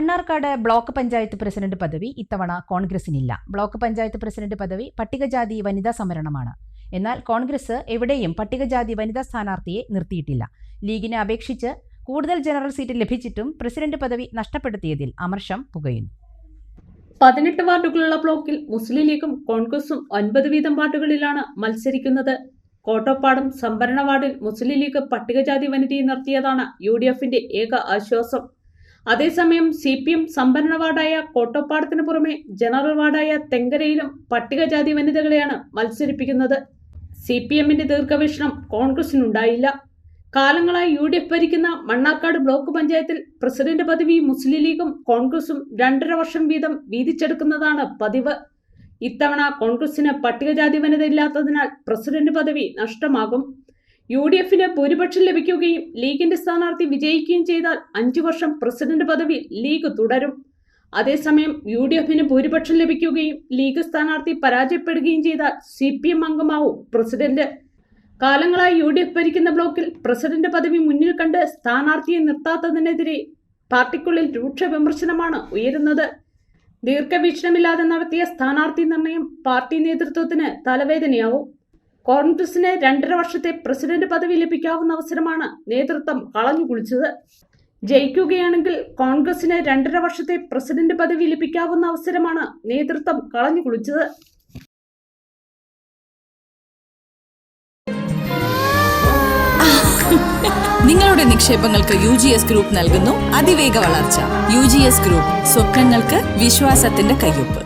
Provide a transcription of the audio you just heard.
Mannarkkad block panchayat president പദവി ഇത്തവണ കോൺഗ്രസിനില്ല. Block panchayat president പദവി പട്ടികജാതി വനിതാ സംവരണമാണ്. എന്നാൽ കോൺഗ്രസ് എവിടെയും പട്ടികജാതി വനിതാ സ്ഥാനാർത്ഥിയെ നിർത്തിയിട്ടില്ല. ലീഗിനെ അപേക്ഷിച്ച് കൂടുതൽ ജനറൽ സീറ്റ് ലഭിച്ചിട്ടും പ്രസിഡന്റ് പദവി നഷ്ടപ്പെടുത്തിയതിൽ അമർഷം പുകയുന്നു. പതിനെട്ട് വാർഡുകളുള്ള ബ്ലോക്കിൽ മുസ്ലിം ലീഗും കോൺഗ്രസും ഒൻപത് വീതം വാർഡുകളിലാണ് മത്സരിക്കുന്നത്. കോട്ടപ്പാടം സംഭരണ വാർഡിൽ മുസ്ലിം ലീഗ് പട്ടികജാതി വനിതയെ നിർത്തിയതാണ് യു ഡി എഫിന്റെ ഏക ആശ്വാസം. അതേസമയം സി പി എം സംഭരണ വാർഡായ കോട്ടപ്പാടത്തിന് പുറമെ ജനറൽ വാർഡായ തെങ്കരയിലും പട്ടികജാതി വനിതകളെയാണ് മത്സരിപ്പിക്കുന്നത്. സി പി എമ്മിന്റെ ദീർഘവീക്ഷണം കോൺഗ്രസിനുണ്ടായില്ല. കാലങ്ങളായി യു ഡി എഫ് ഭരിക്കുന്ന മണ്ണാർക്കാട് ബ്ലോക്ക് പഞ്ചായത്തിൽ പ്രസിഡന്റ് പദവി മുസ്ലിം ലീഗും കോൺഗ്രസും രണ്ടര വർഷം വീതം വീതിച്ചെടുക്കുന്നതാണ് പതിവ്. ഇത്തവണ കോൺഗ്രസിന് പട്ടികജാതി വനിത ഇല്ലാത്തതിനാൽ പ്രസിഡന്റ് പദവി നഷ്ടമാകും. യു ഡി എഫിന് ഭൂരിപക്ഷം ലഭിക്കുകയും ലീഗിന്റെ സ്ഥാനാർത്ഥി വിജയിക്കുകയും ചെയ്താൽ അഞ്ചു വർഷം പ്രസിഡന്റ് പദവി ലീഗ് തുടരും. അതേസമയം യു ഡി എഫിന് ഭൂരിപക്ഷം ലഭിക്കുകയും ലീഗ് സ്ഥാനാർത്ഥി പരാജയപ്പെടുകയും ചെയ്താൽ സി പി എം അംഗമാവും പ്രസിഡന്റ്. കാലങ്ങളായി യു ഡി എഫ് ഭരിക്കുന്ന ബ്ലോക്കിൽ പ്രസിഡന്റ് പദവി മുന്നിൽ കണ്ട് സ്ഥാനാർത്ഥിയെ നിർത്താത്തതിനെതിരെ പാർട്ടിക്കുള്ളിൽ രൂക്ഷ വിമർശനമാണ് ഉയരുന്നത്. ദീർഘവീക്ഷണമില്ലാതെ നടത്തിയ സ്ഥാനാർത്ഥി നിർണയം പാർട്ടി നേതൃത്വത്തിന് തലവേദനയാവും. കോൺഗ്രസിന് രണ്ടര വർഷത്തെ പ്രസിഡന്റ് പദവി ലഭിക്കാവുന്ന അവസരമാണ് നേതൃത്വം കളഞ്ഞു കുളിച്ചത്. ജയിക്കുകയാണെങ്കിൽ കോൺഗ്രസിന് രണ്ടര വർഷത്തെ പ്രസിഡന്റ് പദവി ലഭിക്കാവുന്ന അവസരമാണ് നേതൃത്വം കളഞ്ഞു കുളിച്ചത്. നിങ്ങളുടെ നിക്ഷേപങ്ങൾക്ക് യു ജി എസ് ഗ്രൂപ്പ് നൽകുന്നു. അതിവേഗ വളർച്ച. യു ജി എസ് ഗ്രൂപ്പ് സ്വപ്നങ്ങൾക്ക് വിശ്വാസത്തിന്റെ കയ്യൊപ്പ്.